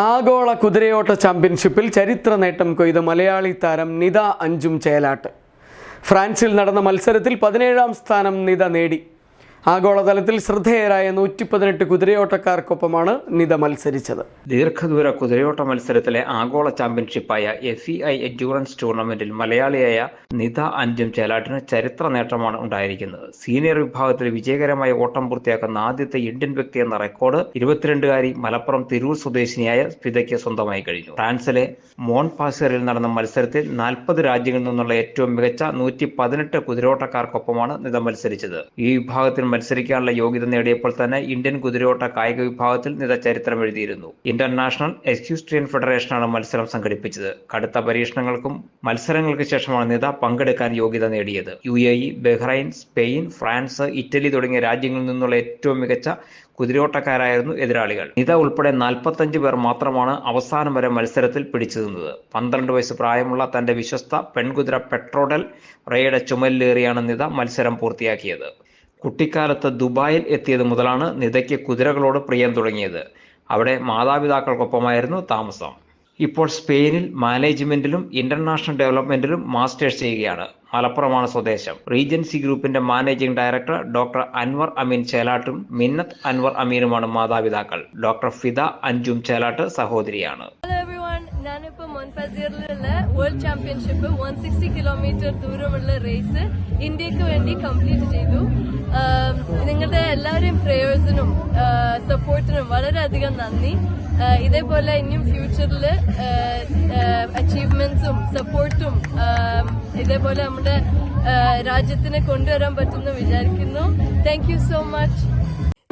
ആഗോള കുതിരയോട്ട ചാമ്പ്യൻഷിപ്പിൽ ചരിത്ര നേട്ടം കൊയ്ത മലയാളി താരം നിത അഞ്ചും ചേലാട്ട്. ഫ്രാൻസിൽ നടന്ന മത്സരത്തിൽ പതിനേഴാം സ്ഥാനം നിത നേടി. ആഗോളതലത്തിൽ ശ്രദ്ധേയരായ നൂറ്റി പതിനെട്ട് കുതിരയോട്ടക്കാർക്കൊപ്പമാണ് നിത മത്സരിച്ചത്. ദീർഘദൂര കുതിരയോട്ട മത്സരത്തിലെ ആഗോള ചാമ്പ്യൻഷിപ്പായ എഫ് ഇ ഐ എൻഡ്യൂറൻസ് ടൂർണമെന്റിൽ മലയാളിയായ നിത അഞ്ചും ചേലാട്ടിന് ചരിത്ര നേട്ടമാണ് ഉണ്ടായിരിക്കുന്നത്. സീനിയർ വിഭാഗത്തിൽ വിജയകരമായ ഓട്ടം പൂർത്തിയാക്കുന്ന ആദ്യത്തെ ഇന്ത്യൻ വ്യക്തി എന്ന റെക്കോർഡ് ഇരുപത്തിരണ്ടുകാരി മലപ്പുറം തിരൂർ സ്വദേശിനിയായ സ്പിതയ്ക്ക് സ്വന്തമായി കഴിഞ്ഞു. ഫ്രാൻസിലെ മോൺ പാസറിൽ നടന്ന മത്സരത്തിൽ നാൽപ്പത് രാജ്യങ്ങളിൽ നിന്നുള്ള ഏറ്റവും മികച്ച നൂറ്റി പതിനെട്ട് കുതിരോട്ടക്കാർക്കൊപ്പമാണ് നിത മത്സരിച്ചത്. ഈ വിഭാഗത്തിൽ മത്സരിക്കാനുള്ള യോഗ്യത നേടിയപ്പോൾ തന്നെ ഇന്ത്യൻ കുതിരയോട്ട കായിക വിഭാഗത്തിൽ നിത ചരിത്രം എഴുതിയിരുന്നു. ഇന്റർനാഷണൽ എക്സ്ക്യൂസ്ട്രിയൻ ഫെഡറേഷനാണ് മത്സരം സംഘടിപ്പിച്ചത്. കടുത്ത പരീക്ഷണങ്ങൾക്കും മത്സരങ്ങൾക്ക് ശേഷമാണ് നിത പങ്കെടുക്കാൻ യോഗ്യത നേടിയത്. U A E Bahrain Spain France Italy തുടങ്ങിയ രാജ്യങ്ങളിൽ നിന്നുള്ള ഏറ്റവും മികച്ച കുതിരോട്ടക്കാരായിരുന്നു എതിരാളികൾ. നിത ഉൾപ്പെടെ നാൽപ്പത്തഞ്ച് പേർ മാത്രമാണ് അവസാനം വരെ മത്സരത്തിൽ പിടിച്ചു നിന്നത് പന്ത്രണ്ട് വയസ്സ് പ്രായമുള്ള തന്റെ വിശ്വസ്ത പെൺകുതിര പെട്രോഡൽ റേയുടെ ചുമലിലേറിയാണ് നിത മത്സരം പൂർത്തിയാക്കിയത്. കുട്ടിക്കാലത്ത് ദുബായിൽ എത്തിയത് മുതലാണ് നിതയ്ക്ക് കുതിരകളോട് പ്രിയം തുടങ്ങിയത്. അവിടെ മാതാപിതാക്കൾക്കൊപ്പമായിരുന്നു താമസം. ഇപ്പോൾ സ്പെയിനിൽ മാനേജ്മെന്റിലും ഇന്റർനാഷണൽ ഡെവലപ്മെന്റിലും മാസ്റ്റേഴ്സ് ചെയ്യുകയാണ്. മലപ്പുറമാണ് സ്വദേശം. റീജൻസി ഗ്രൂപ്പിന്റെ managing director doctor Anwar Ameen ചേലാട്ടും Minnath Anwar അമീനുമാണ് മാതാപിതാക്കൾ. ഡോക്ടർ ഫിദ അഞ്ചും ചേലാട്ട് സഹോദരിയാണ്. മൊൻഫസീറിലുള്ള world championship one sixty kilometre ദൂരമുള്ള റേസ് ഇന്ത്യയ്ക്ക് വേണ്ടി കംപ്ലീറ്റ് ചെയ്തു. നിങ്ങളുടെ എല്ലാവരെയും പ്രേയേഴ്സിനും സപ്പോർട്ടിനും വളരെയധികം നന്ദി. ഇതേപോലെ ഇനിയും ഫ്യൂച്ചറിൽ അച്ചീവ്മെന്റ്സും സപ്പോർട്ടും ഇതേപോലെ നമ്മുടെ രാജ്യത്തിനെ കൊണ്ടുവരാൻ പറ്റുമെന്ന് വിചാരിക്കുന്നു. Thank so much